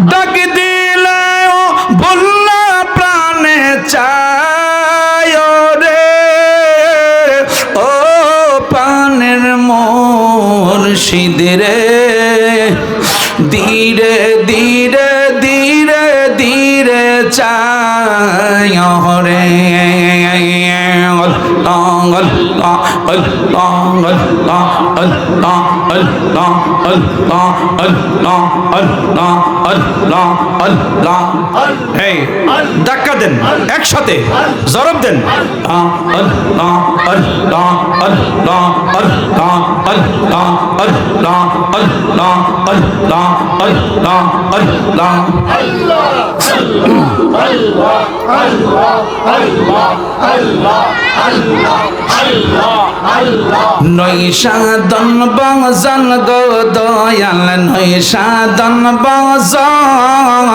ডাক দিলে বললা প্রাণে চায় রে ও পানের মুর্শিদ রে ধীরে ধীরে ধীরে ধীরে চায় রে অল অল অল অল অল অল আল্লাহ আল্লাহ আল্লাহ আল্লাহ আল্লাহ আল্লাহ এই ধাক্কা দেন, একসাথে জরব দেন। আল্লাহ আল্লাহ আল্লাহ আল্লাহ আল্লাহ আল্লাহ আল্লাহ আল্লাহ আল্লাহ আল্লাহ। নৈশাদন বাজান গো দয়াল নৈশাদন বাজান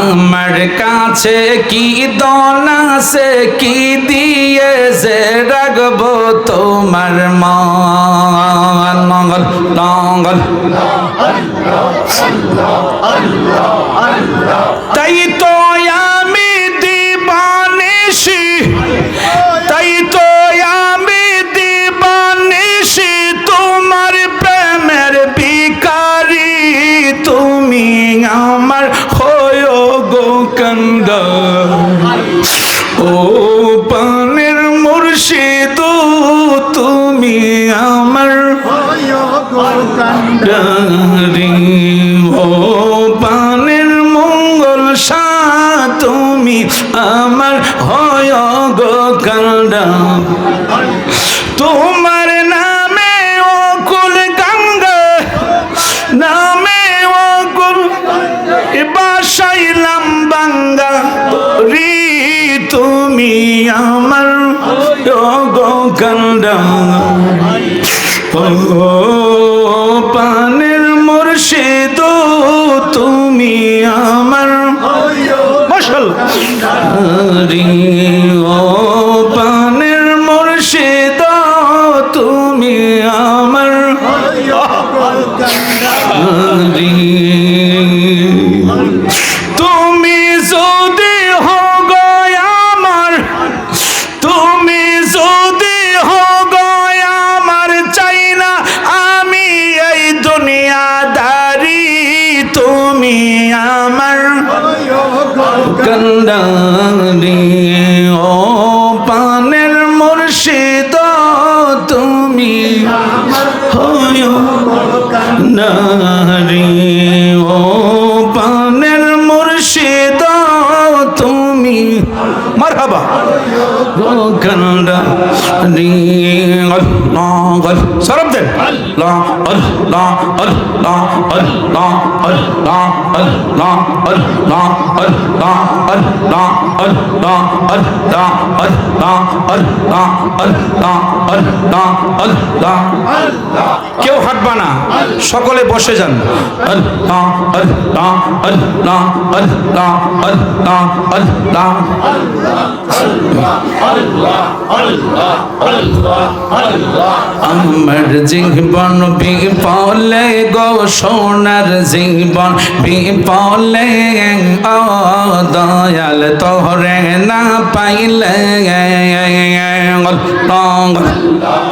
আমার কাছে কি দনা সে কি দিয়ে যে রাখব তোমার মঙ্গল মঙ্গল। তাই তো তুমি আমার হয় গো কান্ডা তোমার নামে ও কুল গঙ্গা, নামে ও কুল বাসাইলাম বাঙ্গা তুমি আমার গো কান্ডা ও বান্দা। আল্লাহ সরব দেন আল্লাহ আল্লাহ আল্লাহ আল্লাহ আল্লাহ আল্লাহ আল্লাহ আল্লাহ আল্লাহ আল্লাহ আল্লাহ আল্লাহ আল্লাহ আল্লাহ আল্লাহ আল্লাহ কেউ হাঁটবা না সকলে বসে যান আল্লাহ আল্লাহ আল্লাহ আল্লাহ আল্লাহ আল্লাহ আমার জীবন বিপলে গো সোনার জীবন বিপলে ও দয়াল তোরে না পাইলে আল্লাহ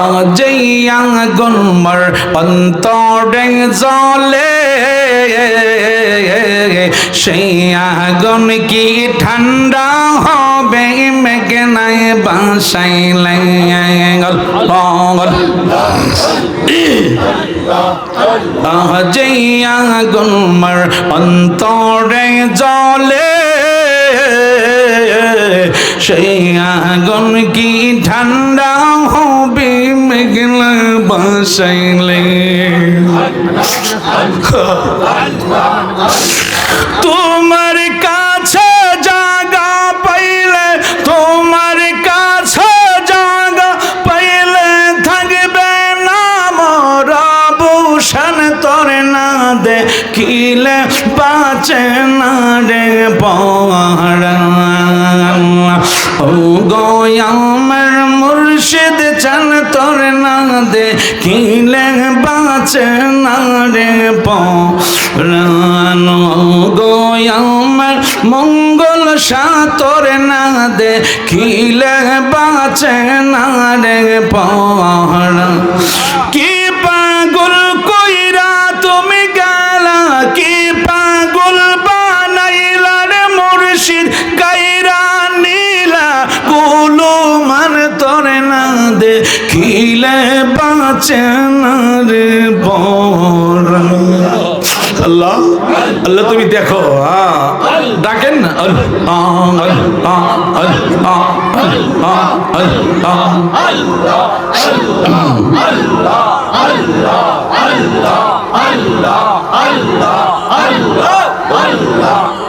অজয়া গুনমর অন্তরে জলে সেই আগুন কি ঠান্ডা হবে? মেঘনায় বাসাইলে অজয়া গুনমর অন্তরে জলে সেই আগুন কি ঠান্ডা হবে, মেঘলা বাসাইলে? তোমার কাছে জাগা পাইলে, তোমার কাছে জাগা পাইলে থাকবে না মোরা ভূষণ তোর না দেখিলে বাঁচে না রে গয় মুর্শিদ চান তোর না দে কিলে বাঁচে না রে পান গয় আমার মঙ্গল সাতর না দে কিলে বাঁচে না রে পাহাড় চেনার বর আল্লাহ আল্লাহ তুমি দেখো ডাকেন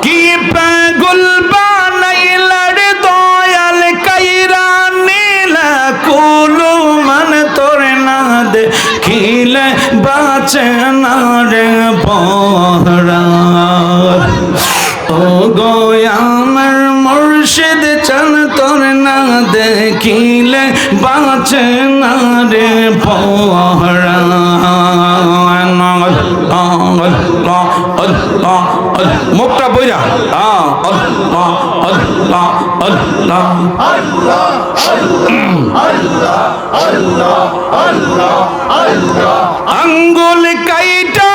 কি বাঁচে না রে পহরা ও গোয়ামার মুর্শিদ চান তোর না দেখিলে বাঁচে না রে পহরা মুখটা বইরা। আঙ্গুল কাইটা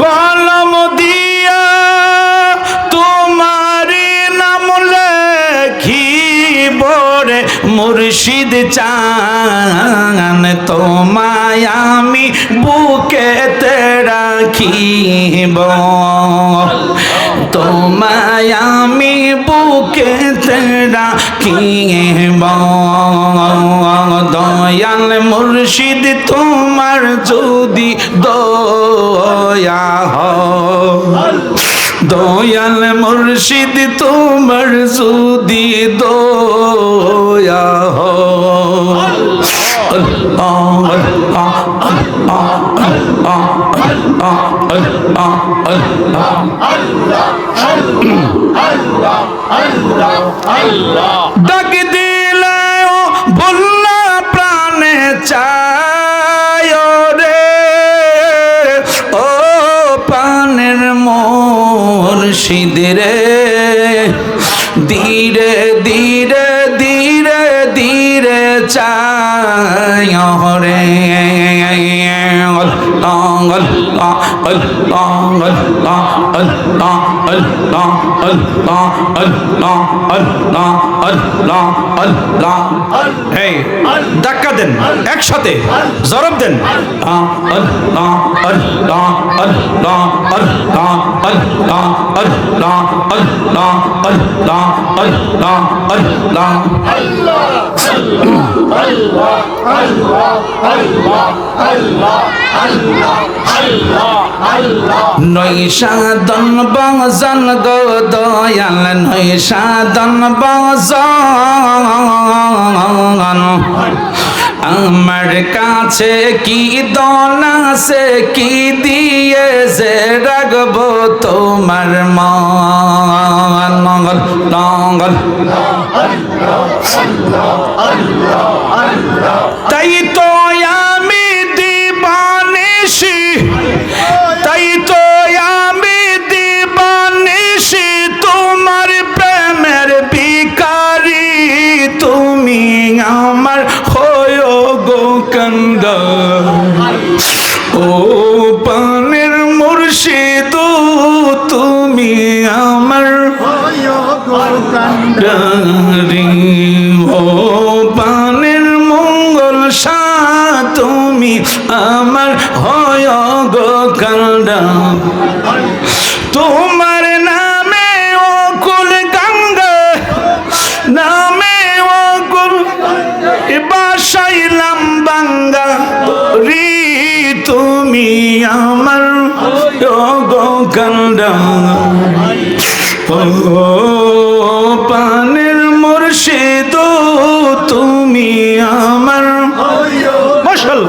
কলম দিয়া নাম মুর্শিদ চান। তোমায় আমি বুকেতে রাখিব তোমায় আমি বুকেতে রাখিব দয়াল মুর্শিদ তোমার যদি দয়া দয়াল মুর্শিদ তোমার যদি দয়া হয়। ডাক দিলে বললা প্রাণে চায় রে। ও পানের মোর সিদিরে। ধীরে ধীরে ধীরে ধীরে চায় রে। আল্লাহ আল্লাহ আল্লাহ আল্লাহ আল্লাহ আল্লাহ আল্লাহ আল্লাহ আল্লাহ আল্লাহ আল্লাহ এই ধাক্কা দেন একসাথে জরব দেন। আল্লাহ আল্লাহ আল্লাহ আল্লাহ আল্লাহ আল্লাহ আল্লাহ আল্লাহ আল্লাহ আল্লাহ। নৈশাদন বজন গো দয়াল, নৈশাদন বজন। আমার কাছে কি দনা সে কি দিয়ে যে রাখব তোমার মঙ্গল মঙ্গল। তাই তো মুর্শিদ তুমি আমার ও পানের মঙ্গল সা, তুমি আমার হয় গো তোমার নামে ও কুল গঙ্গা, নামে ও কুল বাসাইলাম বাঙ্গা। রি, তুমি তুমি আমার কান্দা পানের তো তুমি আমার মশাল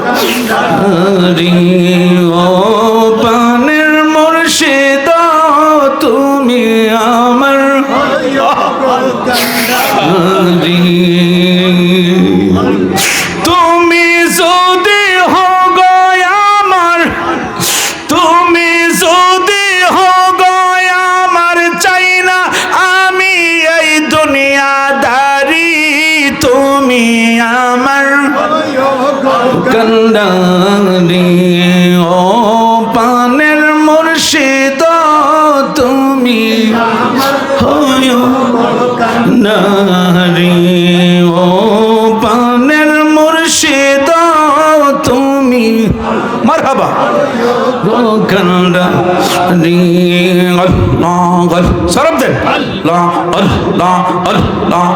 لا الله الله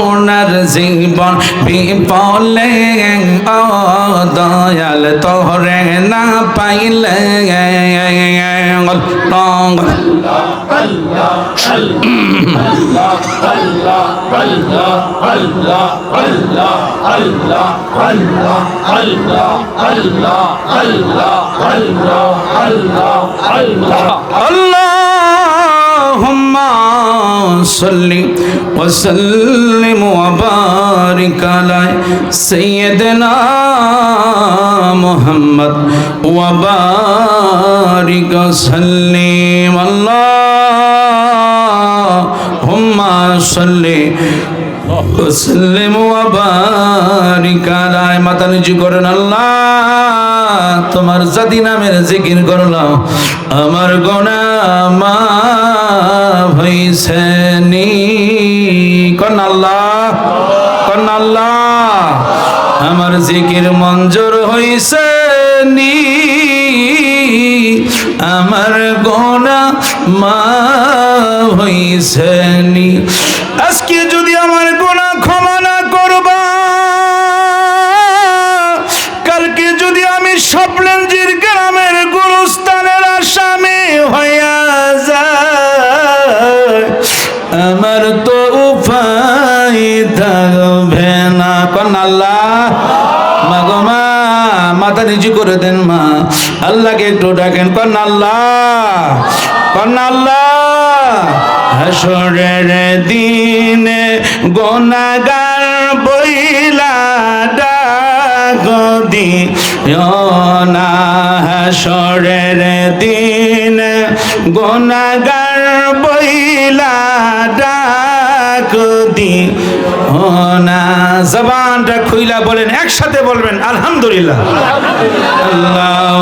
সোনার জীবন বিপলে দয়াল তোরে না পাইলে। Allah صل وسلم وبارك على سيدنا محمد وبارك وسلم اللهم صل وسلم وبارك على মাথা নিচু করেন আল্লাহ তোমার জাতি নামের জিকির করলাম আমার গোনা মা হইছে নি? কন আল্লাহ? কন আল্লাহ? আমার জিকির মঞ্জুর হইছে নি? আমার গোনা মা হইছে আল্লাহ। নিচু করে দেন মা। আল্লাহকে একটু ডাকেন কন আল্লাহ কন আল্লাহ। হাসরের দিনে গোনাগার বইলা না। হাসরের দিন গোনাগার না জবানটা খুইলা বলেন একসাথে বলবেন আলহামদুলিল্লাহ। আল্লাহ